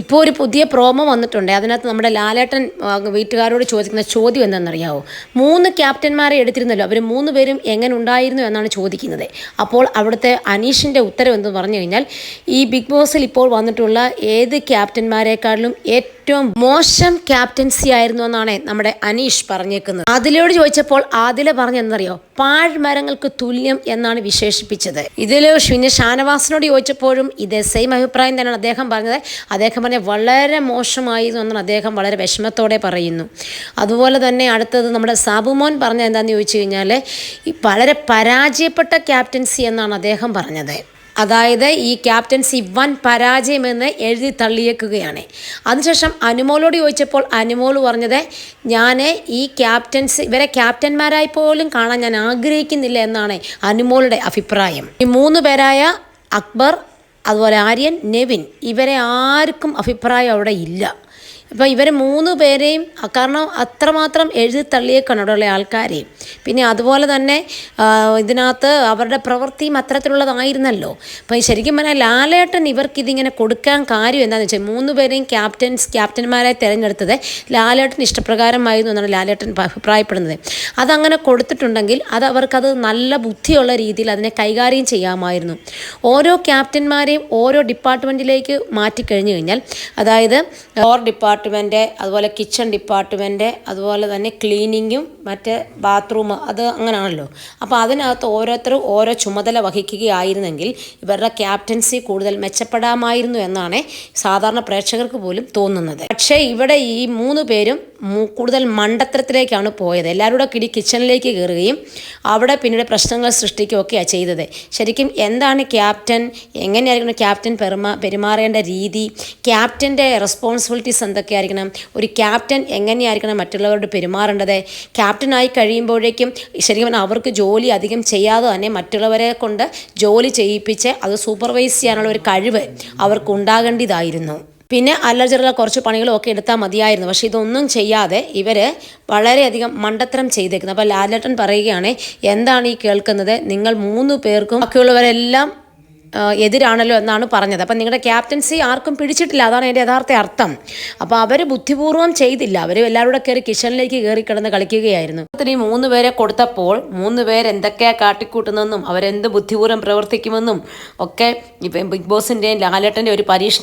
ഇപ്പോൾ ഒരു പുതിയ പ്രോമോ വന്നിട്ടുണ്ട്. അതിനകത്ത് നമ്മുടെ ലാലേട്ടൻ വീട്ടുകാരോട് ചോദിക്കുന്ന ചോദ്യം എന്താണെന്നറിയാവോ? മൂന്ന് ക്യാപ്റ്റന്മാരെ എടുത്തിരുന്നല്ലോ. അവർ മൂന്ന് പേരും എങ്ങനെ ഉണ്ടായിരുന്നു എന്നാണ് ചോദിക്കുന്നത്. അപ്പോൾ അവിടുത്തെ അനീഷിന്റെ ഉത്തരവ് എന്ന് പറഞ്ഞു കഴിഞ്ഞാൽ ഈ ബിഗ് ബോസിൽ ഇപ്പോൾ വന്നിട്ടുള്ള ഏത് ക്യാപ്റ്റന്മാരെക്കാളിലും ഏറ്റവും മോശം ക്യാപ്റ്റൻസി ആയിരുന്നു എന്നാണ് നമ്മുടെ അനീഷ് പറഞ്ഞേക്കുന്നത്. ആദിലയോട് ചോദിച്ചപ്പോൾ ആദില പറഞ്ഞെന്നറിയോ? പാഴ്മരങ്ങൾക്ക് തുല്യം എന്നാണ് വിശേഷിപ്പിച്ചത്. ഇതിൽ പിന്നെ ഷാനവാസിനോട് ചോദിച്ചപ്പോഴും ഇതേ സെയിം അഭിപ്രായം തന്നെയാണ് അദ്ദേഹം പറഞ്ഞത്. അദ്ദേഹം പറഞ്ഞ വളരെ മോശമായിരുന്നു എന്നാണ് അദ്ദേഹം വളരെ വിഷമത്തോടെ പറയുന്നു. അതുപോലെ തന്നെ അടുത്തത് നമ്മുടെ സാബുമോൻ പറഞ്ഞ എന്താണെന്ന് ചോദിച്ചു കഴിഞ്ഞാൽ വളരെ പരാജയപ്പെട്ട ക്യാപ്റ്റൻസി എന്നാണ് അദ്ദേഹം പറഞ്ഞത്. അതായത് ഈ ക്യാപ്റ്റൻസി വൻ പരാജയമെന്ന് എഴുതി തള്ളിയേക്കുകയാണ്. അതിനുശേഷം അനുമോളോട് ചോദിച്ചപ്പോൾ അനുമോൾ പറഞ്ഞത് ഞാൻ ഈ ക്യാപ്റ്റൻസ് ഇവരെ ക്യാപ്റ്റന്മാരായി പോലും കാണാൻ ഞാൻ ആഗ്രഹിക്കുന്നില്ല എന്നാണ് അനുമോളുടെ അഭിപ്രായം. ഈ മൂന്ന് പേരായ അക്ബർ അതുപോലെ ആര്യൻ നെവിൻ ഇവരെ ആർക്കും അഭിപ്രായം അവിടെ ഇല്ല. ഇപ്പം ഇവർ മൂന്ന് പേരെയും കാരണം അത്രമാത്രം എഴുതി തള്ളിയേക്കാണ് അവിടെയുള്ള ആൾക്കാരെ പിന്നെ അതുപോലെ തന്നെ ഇതിനകത്ത് അവരുടെ പ്രവൃത്തിയും അത്തരത്തിലുള്ളതായിരുന്നല്ലോ. അപ്പോൾ ശരിക്കും പറഞ്ഞാൽ ലാലേട്ടൻ ഇവർക്ക് ഇതിങ്ങനെ കൊടുക്കാൻ കാര്യം എന്താണെന്ന് വെച്ചാൽ മൂന്ന് പേരെയും ക്യാപ്റ്റൻസ് ക്യാപ്റ്റന്മാരെ തിരഞ്ഞെടുത്തത് ലാലേട്ടൻ ഇഷ്ടപ്രകാരമായിരുന്നു എന്നാണ് ലാലേട്ടൻ അഭിപ്രായപ്പെടുന്നത്. അതങ്ങനെ കൊടുത്തിട്ടുണ്ടെങ്കിൽ അത് അവർക്കത് നല്ല ബുദ്ധിയുള്ള രീതിയിൽ അതിനെ കൈകാര്യം ചെയ്യാമായിരുന്നു. ഓരോ ക്യാപ്റ്റന്മാരെയും ഓരോ ഡിപ്പാർട്ട്മെന്റിലേക്ക് മാറ്റിക്കഴിഞ്ഞു കഴിഞ്ഞാൽ അതായത് ഓർ ഡിപ്പാർട്ട്മെന്റ് അതുപോലെ കിച്ചൺ ഡിപ്പാർട്ട്മെന്റ് അതുപോലെ തന്നെ ക്ലീനിങ്ങും മറ്റ് ബാത്റൂം അത് അങ്ങനെയാണല്ലോ അപ്പോൾ അതിനകത്ത് ഓരോരുത്തരും ഓരോ ചുമതല വഹിക്കുകയായിരുന്നെങ്കിൽ ഇവരുടെ ക്യാപ്റ്റൻസി കൂടുതൽ മെച്ചപ്പെടാമായിരുന്നു എന്നാണ് സാധാരണ പ്രേക്ഷകർക്ക് പോലും തോന്നുന്നത്. പക്ഷേ ഇവിടെ ഈ മൂന്ന് പേരും കൂടുതൽ മണ്ടത്തരത്തിലേക്കാണ് പോയത്. എല്ലാവരും കൂടെ കിടി കിച്ചണിലേക്ക് കയറുകയും അവിടെ പിന്നീട് പ്രശ്നങ്ങൾ സൃഷ്ടിക്കുകയൊക്കെയാണ് ചെയ്തത്. ശരിക്കും എന്താണ് ക്യാപ്റ്റൻ? എങ്ങനെയായിരിക്കണം ക്യാപ്റ്റൻ പെരുമാ പെരുമാറേണ്ട രീതി? ക്യാപ്റ്റന്റെ റെസ്പോൺസിബിലിറ്റീസ് എന്തൊക്കെയായിരിക്കണം? ഒരു ക്യാപ്റ്റൻ എങ്ങനെയായിരിക്കണം മറ്റുള്ളവരോട് പെരുമാറേണ്ടത്? ക്യാപ്റ്റനായി കഴിയുമ്പോഴേക്കും ശരിക്കും അവർക്ക് ജോലി അധികം ചെയ്യാതെ തന്നെ മറ്റുള്ളവരെ കൊണ്ട് ജോലി ചെയ്യിപ്പിച്ച് അത് സൂപ്പർവൈസ് ചെയ്യാനുള്ള ഒരു കഴിവ് അവർക്ക് ഉണ്ടാകേണ്ടതായിരുന്നു പിന്നെ അല്ലറ കുറച്ച് പണികളും ഒക്കെ എടുത്താൽ മതിയായിരുന്നു. പക്ഷേ ഇതൊന്നും ചെയ്യാതെ ഇവർ വളരെയധികം മണ്ടത്തരം ചെയ്തേക്കുന്നത് അപ്പോൾ ലാലേട്ടൻ പറയുകയാണ് എന്താണ് ഈ കേൾക്കുന്നത്? നിങ്ങൾ മൂന്ന് പേർക്കും ബാക്കിയുള്ളവരെല്ലാം എതിരാണല്ലോ എന്നാണ് പറഞ്ഞത്. അപ്പം നിങ്ങളുടെ ക്യാപ്റ്റൻസി ആർക്കും പിടിച്ചിട്ടില്ല. അതാണ് എന്റെ യഥാർത്ഥ അർത്ഥം. അപ്പോൾ അവർ ബുദ്ധിപൂർവം ചെയ്തില്ല. അവർ എല്ലാവരും കൂടെ കയറി കിച്ചണിലേക്ക് കയറി കിടന്ന് കളിക്കുകയായിരുന്നു. ഈ മൂന്ന് പേരെ കൊടുത്തപ്പോൾ മൂന്ന് പേര് കാട്ടിക്കൂട്ടുന്നെന്നും അവരെന്ത് ബുദ്ധിപൂർവം പ്രവർത്തിക്കുമെന്നും ഒക്കെ ബിഗ് ബോസിന്റെയും ലാലേട്ടന്റെ ഒരു പരീക്ഷണം